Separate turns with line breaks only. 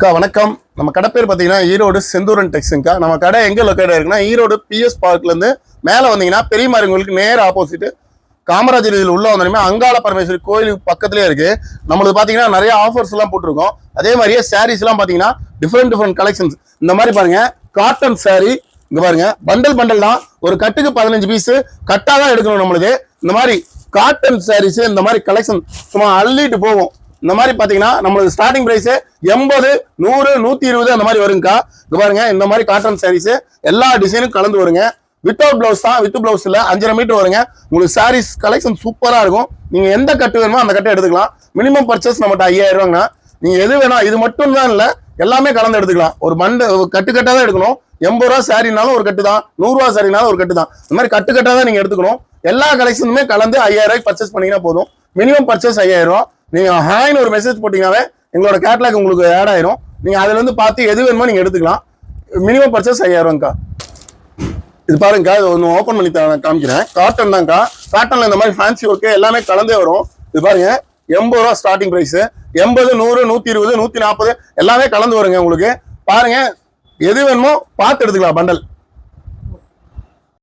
அக்கா வணக்கம். நம்ம கடை பேர் பார்த்தீங்கன்னா ஈரோடு செந்தூரன் டெக்ஸுங்கக்கா நம்ம கடை எங்கே லொக்கேட் இருக்குன்னா ஈரோடு பிஎஸ் பார்க்லேருந்து மேலே வந்தீங்கன்னா பெரிய மாரியங்களுக்கு நேர் ஆப்போசிட்டு காமராஜர் இதில் உள்ள வந்தோமே அங்காள பரமேஸ்வரி கோயிலுக்கு பக்கத்துலேயே இருக்குது நம்மளுக்கு பார்த்தீங்கன்னா நிறைய ஆஃபர்ஸ்லாம் போட்டிருக்கோம். அதே மாதிரியே சாரீஸ்லாம் பார்த்தீங்கன்னா டிஃப்ரெண்ட் டிஃப்ரெண்ட் கலெக்ஷன்ஸ் இந்த மாதிரி பாருங்கள் காட்டன் சாரீ இங்கே பாருங்கள் பண்டல் பண்டல் தான். ஒரு கட்டுக்கு பதினஞ்சு பீஸு கட்டாக தான் எடுக்கணும் நம்மளுக்கு. இந்த மாதிரி காட்டன் சாரீஸு இந்த மாதிரி கலெக்ஷன் சும்மா அள்ளிட்டு போகும் இந்த மாதிரி பார்த்தீங்கன்னா நம்மளுக்கு ஸ்டார்டிங் ப்ரைஸு எண்பது நூறு நூற்றி இருபது அந்த மாதிரி வருங்கக்கா. இங்க பாருங்க இந்த மாதிரி காட்டன் சாரீஸு எல்லா டிசைனும் கலந்து வருங்க. வித்தவுட் பிளவுஸ் தான் வித் பிளவுஸ் இல்லை அஞ்சரை மீட்டர் வருங்க. உங்களுக்கு சாரீஸ் கலெக்ஷன் சூப்பராக இருக்கும். நீங்கள் எந்த கட்டு வேணுமோ அந்த கட்டை எடுத்துக்கலாம். மினிமம் பர்ச்சேஸ் நம்மகிட்ட ஐயாயிரம் ரூபாங்கண்ணா நீங்கள் எது வேணா இது மட்டும் தான் இல்லை எல்லாமே கலந்து எடுத்துக்கலாம். ஒரு மண்டு கட்டுக்கட்டாக கட்டு தான் எடுக்கணும். எண்பது ரூபா சாரினாலும் ஒரு கட்டு தான். நூறுரூவா சாரினாலும் ஒரு கட்டு தான். இந்த மாதிரி கட்டு தான் நீங்கள் எடுத்துக்கணும். எல்லா கலெக்ஷனுமே கலந்து ஐயாயிரம் ரூபாய்க்கு பர்ச்சேஸ் பண்ணிங்கன்னா போதும். மினிமம் பர்ச்சேஸ் ஐயாயிரம் ரூபா. நீங்கள் ஹாய்னு ஒரு மெசேஜ் போட்டிங்கனாவே எங்களோட கேட்லாக் உங்களுக்கு ஆட் ஆயிரும். நீங்கள் அதுலேருந்து பார்த்து எது வேணுமோ நீங்கள் எடுத்துக்கலாம். மினிமம் பர்ச்சேஸ் ஐயாயிரம்க்கா. இது பாருங்கக்கா இது ஒன்று ஓப்பன் பண்ணி நான் காமிக்கிறேன். காட்டன் தான்க்கா. காட்டனில் இந்த மாதிரி ஃபேன்சி ஒர்க்கு எல்லாமே கலந்தே வரும். இது பாருங்க எண்பது ரூபா ஸ்டார்டிங் ப்ரைஸு எண்பது நூறு நூற்றி இருபது நூற்றி நாற்பது எல்லாமே கலந்து வருங்க உங்களுக்கு. பாருங்க எது வேணுமோ பார்த்து எடுத்துக்கலாம் பண்டல்